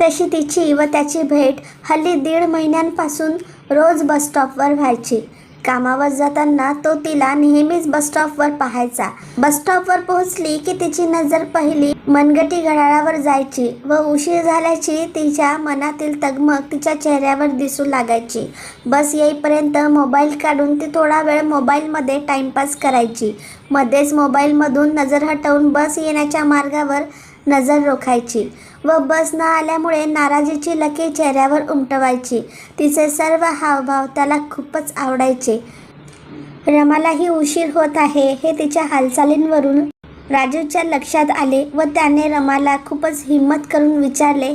तशी तिची व त्याची भेट हल्ली दीड महिन्यांपासून रोज बसस्टॉपवर व्हायची. कामावर जाताना तो तिला नेहमीच बसस्टॉपवर पाहायचा. बसस्टॉपवर पोहोचली की तिची नजर पहिली मनगटी घड्याळावर जायची व उशीर झाल्याची तिच्या मनातील तगमग तिच्या चेहऱ्यावर दिसू लागायची. बस येईपर्यंत मोबाईल काढून ती थोडा वेळ मोबाईलमध्ये टाईमपास करायची. मध्येच मोबाईलमधून नजर हटवून बस येण्याच्या मार्गावर नजर रोखायची. व बस न आल्यामुळे नाराजीची लकी चेहऱ्यावर उमटवायची. तिचे सर्व हावभाव त्याला खूपच आवडायचे. रमालाही उशीर होत आहे हे तिच्या हालचालींवरून राजूच्या लक्षात आले व त्याने रमाला खूपच हिंमत करून विचारले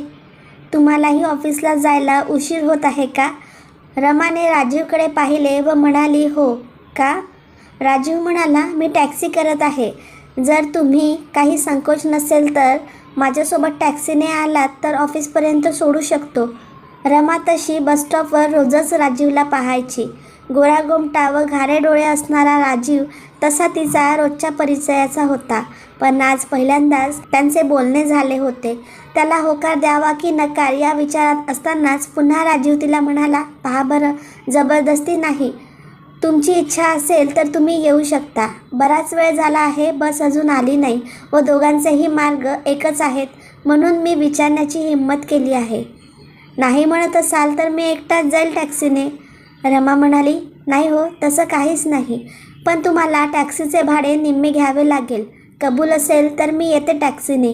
तुम्हालाही ऑफिसला जायला उशीर होत आहे का? रमाने राजीवकडे पाहिले व म्हणाली हो. का? राजीव म्हणाला मी टॅक्सी करत आहे. जर तुम्ही काही संकोच नसेल तर माझ्यासोबत टॅक्सीने आलात तर ऑफिसपर्यंत सोडू शकतो. रमा तशी बसस्टॉपवर रोजच राजीवला पाहायची. गोरागोमटा व घारे डोळे असणारा राजीव तसा तिचा रोजच्या परिचयाचा होता. पण आज पहिल्यांदाच त्यांचे बोलणे झाले होते. त्याला होकार द्यावा की नकार या विचारात असतानाच पुन्हा राजीव तिला म्हणाला पहा बरं जबरदस्ती नाही. तुमची इच्छा असेल तर तुम्ही येऊ शकता. बराच वेळ झाला आहे बस अजून आली नाही व दोघांचेही मार्ग एकच आहेत म्हणून मी विचारण्याची हिंमत केली आहे. नाही म्हणत असाल तर मी एकटाच जाईल टॅक्सीने. रमा म्हणाली नाही हो तसं काहीच नाही. पण तुम्हाला टॅक्सीचे भाडे निम्मे घ्यावे लागेल. कबूल असेल तर मी येते टॅक्सीने.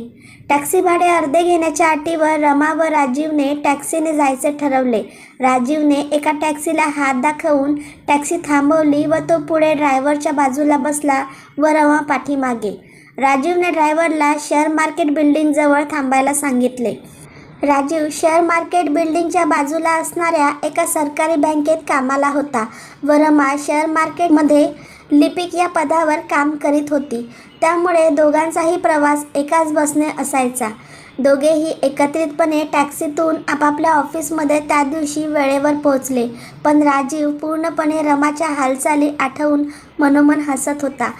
टॅक्सी भाडे अर्धे घेण्याच्या अटीवर रमा व राजीवने टॅक्सीने जायचे ठरवले. राजीवने एका टॅक्सीला हात दाखवून टॅक्सी थांबवली व तो पुढे ड्रायव्हरच्या बाजूला बसला व रमा पाठीमागे. राजीवने ड्रायव्हरला शेअर मार्केट बिल्डिंगजवळ थांबायला सांगितले. राजीव शेअर मार्केट बिल्डिंगच्या बाजूला असणाऱ्या एका सरकारी बँकेत कामाला होता व रमा शेअर मार्केटमध्ये लिपिक या पदावर काम करीत होती. त्यामुळे दोघांचाही प्रवास एकाच बसने असायचा. दोघेही एकत्रितपणे टॅक्सीतून आपापल्या ऑफिसमध्ये त्या दिवशी वेळेवर पोहोचले. पण राजीव पूर्णपणे रमाच्या हालचाली आठवून मनोमन हसत होता.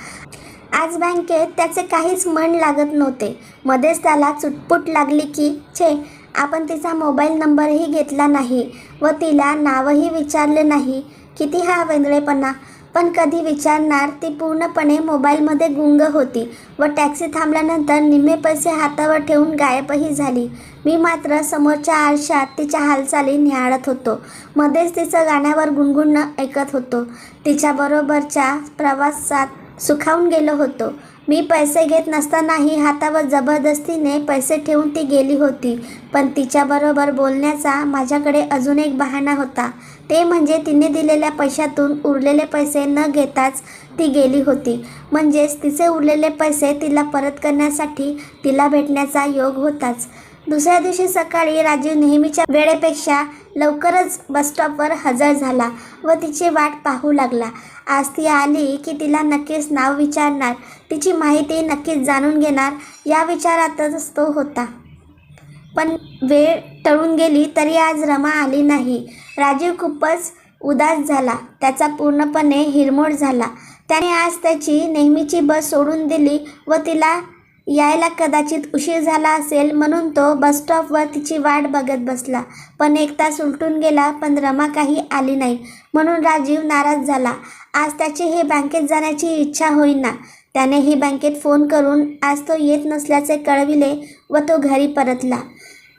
आज बँकेत त्याचे काहीच मन लागत नव्हते. मध्येच त्याला चुटपुट लागली की छे आपण तिचा मोबाईल नंबरही घेतला नाही व तिला नावही विचारले नाही. किती हा वेगळेपणा पण कधी विचारणार ती पूर्णपणे मोबाईलमध्ये गुंग होती व टॅक्सी थांबल्यानंतर निम्मे पैसे हातावर ठेवून गायबही झाली. मी मात्र समोरच्या आरशात तिच्या हालचाली निहाळत होतो. मध्येच तिचं गाण्यावर गुणगुणणं ऐकत होतो. तिच्याबरोबरच्या प्रवासात सुखावून गेलो होतो. मी पैसे घेत नसतानाही हातावर जबरदस्तीने पैसे ठेवून ती गेली होती. पण तिच्याबरोबर बोलण्याचा माझ्याकडे अजून एक बहाणा होता. ते म्हणजे तिने दिलेल्या पैशातून उरलेले पैसे न घेताच ती गेली होती. म्हणजेच तिचे उरलेले पैसे तिला परत करण्यासाठी तिला भेटण्याचा योग होताच. दुसऱ्या दिवशी सकाळी राजीव नेहमीच्या वेळेपेक्षा लवकरच बसस्टॉपवर हजर झाला व तिची वाट पाहू लागला. आज ती आली की तिला नक्कीच नाव विचारणार. तिची माहिती नक्कीच जाणून घेणार. या विचारातच तो होता. पण वेळ टळून गेली तरी आज रमा आली नाही. राजीव खूपच उदास झाला. त्याचा पूर्णपणे हिरमोड झाला. त्याने आज त्याची नेहमीची बस सोडून दिली व तिला यायला कदाचित उशीर झाला असेल म्हणून तो बसस्टॉपवर तिची वाट बघत बसला. पण एक तास उलटून गेला पण रमा काही आली नाही. म्हणून राजीव नाराज झाला. आज त्याची ही बँकेत जाण्याची इच्छा होईना. त्याने ही बँकेत फोन करून आज तो येत नसल्याचे कळविले व तो घरी परतला.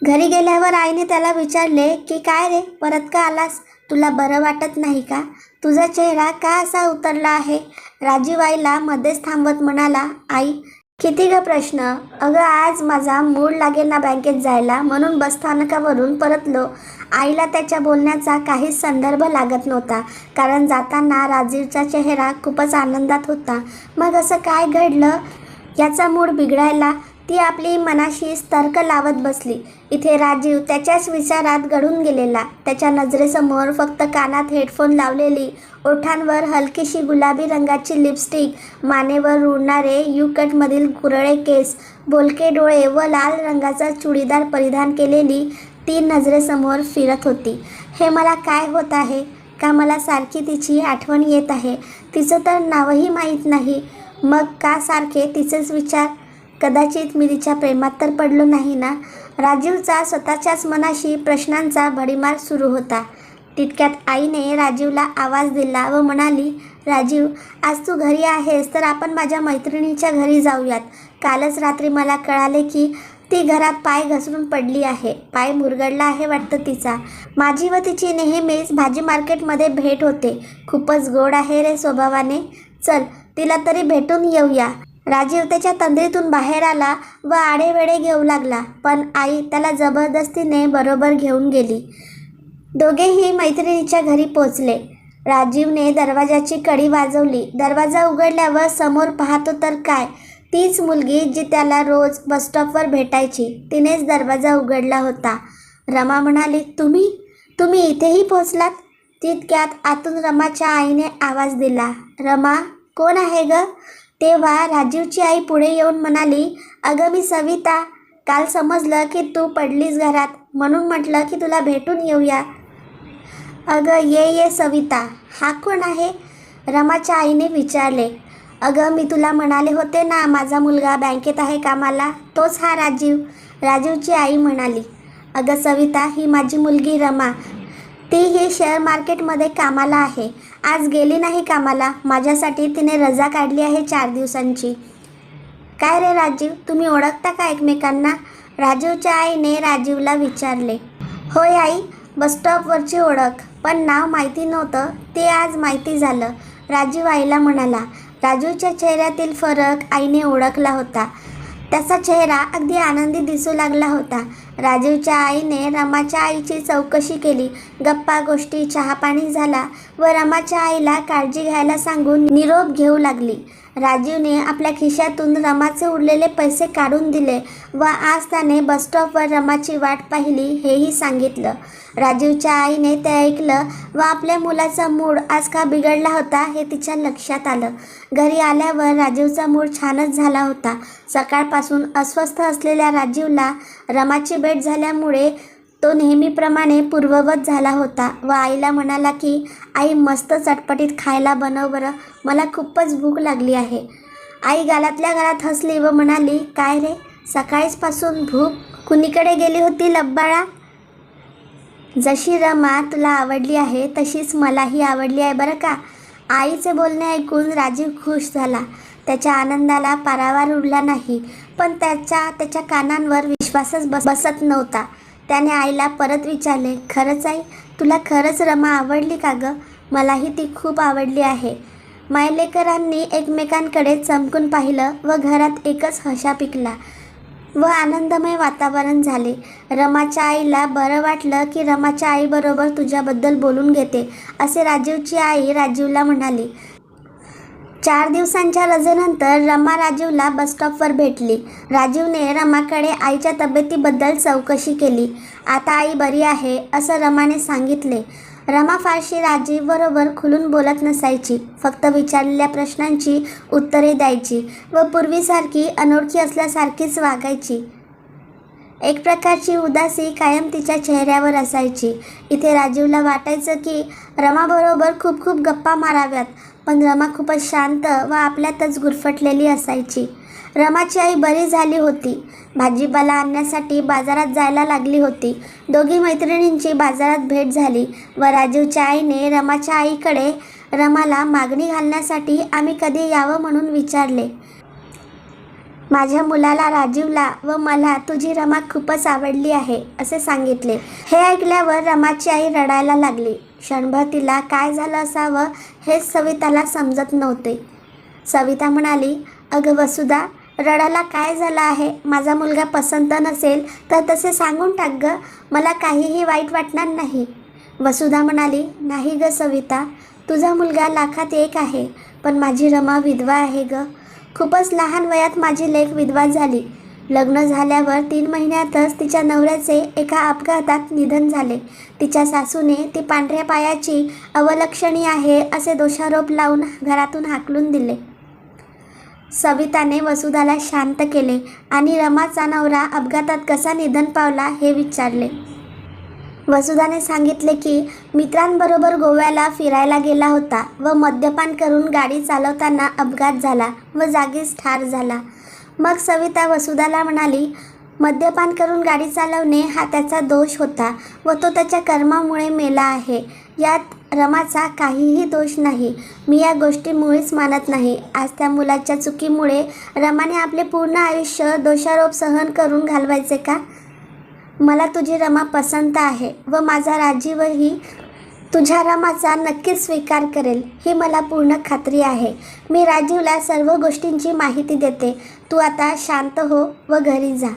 घरी गेल्यावर आईने त्याला विचारले की काय रे परत का आलास? तुला बरं वाटत नाही का? तुझा चेहरा का असा उतरला आहे? राजीव आईला मध्येच थांबत म्हणाला आई किती ग प्रश्न? अगं आज माझा मूड लागेल ना बँकेत जायला म्हणून बसस्थानकावरून परतलो. आईला त्याच्या बोलण्याचा काहीच संदर्भ लागत नव्हता कारण जाताना राजीवचा चेहरा खूपच आनंदात होता. मग असं काय घडलं? याचा मूड बिघडायला ती आपली मनाशी तर्क लावत बसली. इथे राजीव त्याच्याच विचारात घडून गेलेला. त्याच्या नजरेसमोर फक्त कानात हेडफोन लावलेली. ओठांवर हलकीशी गुलाबी रंगाची लिपस्टिक मानेवर रुळणारे युकटमधील कुरळे केस. बोलके डोळे व लाल रंगाचा चुडीदार परिधान केलेली ती नजरेसमोर फिरत होती. हे मला काय होत आहे? का मला सारखी तिची आठवण येत आहे? तिचं तर नावही माहीत नाही. मग का सारखे तिचेच विचार कदाचित मी तिच्या प्रेमात तर पडलो नाही ना? राजीवचा स्वतःच्याच मनाशी प्रश्नांचा भडीमार सुरू होता. तितक्यात आईने राजीवला आवाज दिला व म्हणाली राजीव आज तू घरी आहेस तर आपण माझ्या मैत्रिणीच्या घरी जाऊयात. कालच रात्री मला कळाले की ती घरात पाय घसरून पडली आहे. पाय मुरगडला आहे वाटतं तिचा. माझी व तिची नेहमीच भाजी मार्केटमध्ये भेट होते. खूपच गोड आहे रे स्वभावाने. चल तिला तरी भेटून येऊया. राजीव त्याच्या तंद्रीतून बाहेर आला व आडेवेडे घेऊ लागला. पण आई त्याला जबरदस्तीने बरोबर घेऊन गेली. दोघेही मैत्रिणीच्या घरी पोचले राजीवने दरवाजाची कडी वाजवली. दरवाजा उघडल्यावर समोर पाहतो तर काय? तीच मुलगी जी त्याला रोज बसस्टॉपवर भेटायची. तिनेच दरवाजा उघडला होता. रमा म्हणाली तुम्ही? तुम्ही इथेही पोचलात तितक्यात आतून रमाच्या आईने आवाज दिला रमा कोण आहे ग? तेव्हा राजीवची आई पुढे येऊन म्हणाली अगं मी सविता काल समजलं की तू पडलीस घरात म्हणून म्हटलं की तुला भेटून येऊया. अगं ये ये सविता हा कोण आहे? रमाच्या आईने विचारले. अगं मी तुला म्हणाले होते ना माझा मुलगा बँकेत आहे कामाला तोच हा राजीव. राजीवची आई म्हणाली. अगं सविता ही माझी मुलगी रमा ती ही शेअर मार्केटमध्ये कामाला आहे. आज गेली नाही कामाला. माझ्यासाठी तिने रजा काढली आहे चार दिवसांची. काय रे राजीव तुम्ही ओळखता का एकमेकांना? राजीवच्या आईने राजीवला विचारले. होय आई बसस्टॉपवरची ओळख. पण नाव माहिती नव्हतं ते आज माहिती झालं. राजीव आईला म्हणाला राजीवच्या चेहऱ्यातील फरक आईने ओळखला होता. त्याचा चेहरा अगदी आनंदी दिसू लागला होता. राजीवच्या आईने रमाच्या आईची चौकशी केली. गप्पा गोष्टी चहापाणी झाला व रमाच्या आईला काळजी घ्यायला सांगून निरोप घेऊ लागली. राजीवने आपल्या खिशातून रमाचे उरलेले पैसे काढून दिले व आज त्याने बसस्टॉपवर रमाची वाट पाहिली हेही सांगितलं. राजीवच्या आईने ते ऐकलं व आपल्या मुलाचा मूड आज का बिघडला होता हे तिच्या लक्षात आलं. घरी आल्यावर राजीवचा मूड छानच झाला होता. सकाळपासून अस्वस्थ असलेल्या राजीवला रमाची भेट झाल्यामुळे तो नेहमीप्रमाणे पूर्ववत झाला होता व आईला म्हणाला की आई मस्त चटपटीत खायला बनव बरं. मला खूपच भूक लागली आहे. आई गालातल्या गालात हसली व म्हणाली काय रे? सकाळीचपासून भूक कुणीकडे गेली होती लब्बाळा? जशी रमा तुला आवडली आहे तशीच मलाही आवडली आहे बरं का. आईचे बोलणे ऐकून राजीव खुश झाला. त्याच्या आनंदाला पारावार उरला नाही पण त्याच्या त्याच्या कानांवर विश्वासच बस बसत नव्हता. त्याने आईला परत विचारले खरंच आई तुला खरंच रमा आवडली का गं? मलाही ती खूप आवडली आहे. मायलेकरांनी एकमेकांकडे चमकून पाहिलं व घरात एकच हशा पिकला व आनंदमय वातावरण झाले. रमाच्या आईला बरं वाटलं की रमाच्या आईबरोबर तुझ्याबद्दल बोलून घेते असे राजीवची आई राजीवला म्हणाली. चार दिवसांच्या रजेनंतर रमा राजीवला बसस्टॉपवर भेटली. राजीवने रमाकडे आईच्या तब्येतीबद्दल चौकशी केली. आता आई बरी आहे असं रमाने सांगितले. रमा फारशी राजीवबरोबर खुलून बोलत नसायची. फक्त विचारलेल्या प्रश्नांची उत्तरे द्यायची व पूर्वीसारखी अनोळखी असल्यासारखीच वागायची. एक प्रकारची उदासी कायम तिच्या चेहऱ्यावर असायची. इथे राजीवला वाटायचं की रमाबरोबर खूप खूप गप्पा माराव्यात पण रमा खूपच शांत व आपल्यातच गुरफटलेली असायची. रमाची आई बरी झाली होती. भाजीपाला आणण्यासाठी बाजारात जायला लागली होती. दोघी मैत्रिणींची बाजारात भेट झाली व राजीवच्या आईने रमाच्या आईकडे रमाला मागणी घालण्यासाठी आम्ही कधी यावं म्हणून विचारले. माझ्या मुलाला राजीवला व मला तुझी रमा खूपच आवडली आहे असे सांगितले. हे ऐकल्यावर रमाची आई रडायला लागली. क्षणभर तिला काय झालं असावं हेच सविताला समजत नव्हते. सविता म्हणाली अगं वसुधा रडाला काय झालं आहे? माझा मुलगा पसंत नसेल तर तसे सांगून टाक गं. मला काहीही वाईट वाटणार नाही. वसुधा म्हणाली नाही ग सविता तुझा मुलगा लाखात एक आहे पण माझी रमा विधवा आहे गं. खूपच लहान वयात माझी लेख विधवा झाली. लग्न झाल्यावर तीन महिन्यातच तिच्या नवऱ्याचे एका अपघातात निधन झाले. तिच्या सासूने ती पांढऱ्या पायाची अवलक्षणी आहे असे दोषारोप लावून घरातून हाकलून दिले. सविताने वसुधाला शांत केले आणि रमाचा नवरा अपघातात कसा निधन पावला हे विचारले. वसुधाने सांगितले की मित्रांबरोबर गोव्याला फिरायला गेला होता व मद्यपान करून गाडी चालवताना अपघात झाला व जागीच ठार झाला. मग सविता वसुधाला म्हणाली मद्यपान करून गाडी चालवणे हा त्याचा दोष होता व तो त्याच्या कर्मामुळे मेला आहे. यात रमाचा काहीही दोष नाही. मी या गोष्टी मुळीच मानत नाही. आज त्या मुलाच्या चुकीमुळे रमाने आपले पूर्ण आयुष्य दोषारोप सहन करून घालवायचे का? मला तुझी रमा पसंत आहे व माझा राजीवही तुझ्या रमाचा नक्कीच स्वीकार करेल ही मला पूर्ण खात्री आहे. मी राजीवला सर्व गोष्टींची माहिती देते. तू आता शांत हो व घरी जा.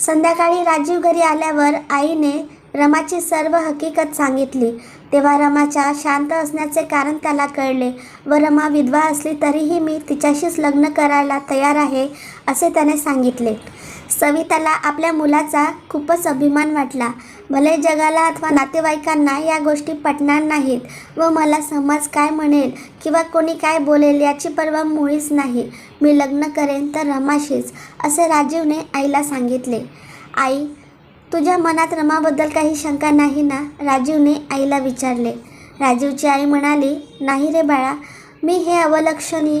संध्याकाळी राजीव घरी आल्यावर आईने रमाची सर्व हकीकत सांगितली. तेव्हा रमाच्या शांत असण्याचे कारण त्याला कळले व रमा विधवा असली तरीही मी तिच्याशीच लग्न करायला तयार आहे असे त्याने सांगितले. सविताला आपल्या मुलाचा खूपच अभिमान वाटला. भले जगाला अथवा नातेवाईकांना या गोष्टी पटणार नाहीत व मला समाज काय म्हणेल किंवा कोणी काय बोलेल याची पर्वा मुळीच नाही. मी लग्न करेन तर रमाशीच असे राजीवने आईला सांगितले. आई तुझ्या मनात रमाबद्दल काही शंका नाही ना? राजीवने आईला विचारले. राजीवची आई म्हणाली नाही रे बाळा मी हे अवलक्षणी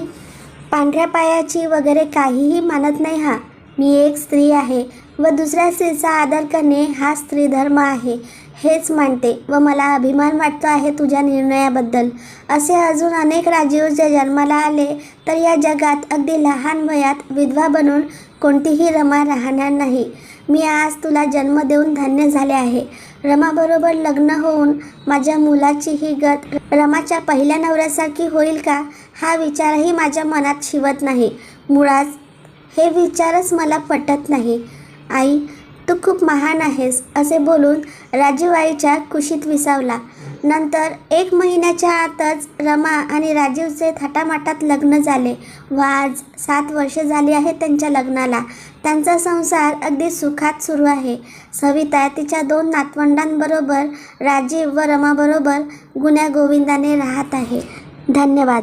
पांढऱ्या पायाची वगैरे काहीही मानत नाही हा. मी एक स्त्री आहे व दुसऱ्या स्त्रीचा आदर करणे हा स्त्री धर्म आहे. हेच मानते व मला अभिमान वाटतो आहे तुझ्या निर्णयाबद्दल. असे अजून अनेक राजीव जे जन्माला आले तर या जगात अगदी लहान वयात विधवा बनून कोणतीही रमा राहणार नाही. मी आज तुला जन्म देऊन धन्य झाले आहे. रमाबरोबर लग्न होऊन माझ्या मुलाची ही गत रमाच्या पहिल्या नवऱ्यासारखी होईल का? हा विचारही माझ्या मनात शिवत नाही. मुळात हे विचारच मला पटत नाही. आई तू खूप महान आहेस असे बोलून राजीव आईच्या कुशीत विसावला. नंतर एक महिन्याच्या आतच रमा आणि राजीवचे थाटामाटात लग्न झाले. व आज सात वर्षे झाली आहे त्यांच्या लग्नाला. त्यांचा संसार अगदी सुखात सुरू आहे. सविता तिच्या दोन नातवंडांबरोबर राजीव व रमाबरोबर गुण्या गोविंदाने राहत आहे. धन्यवाद.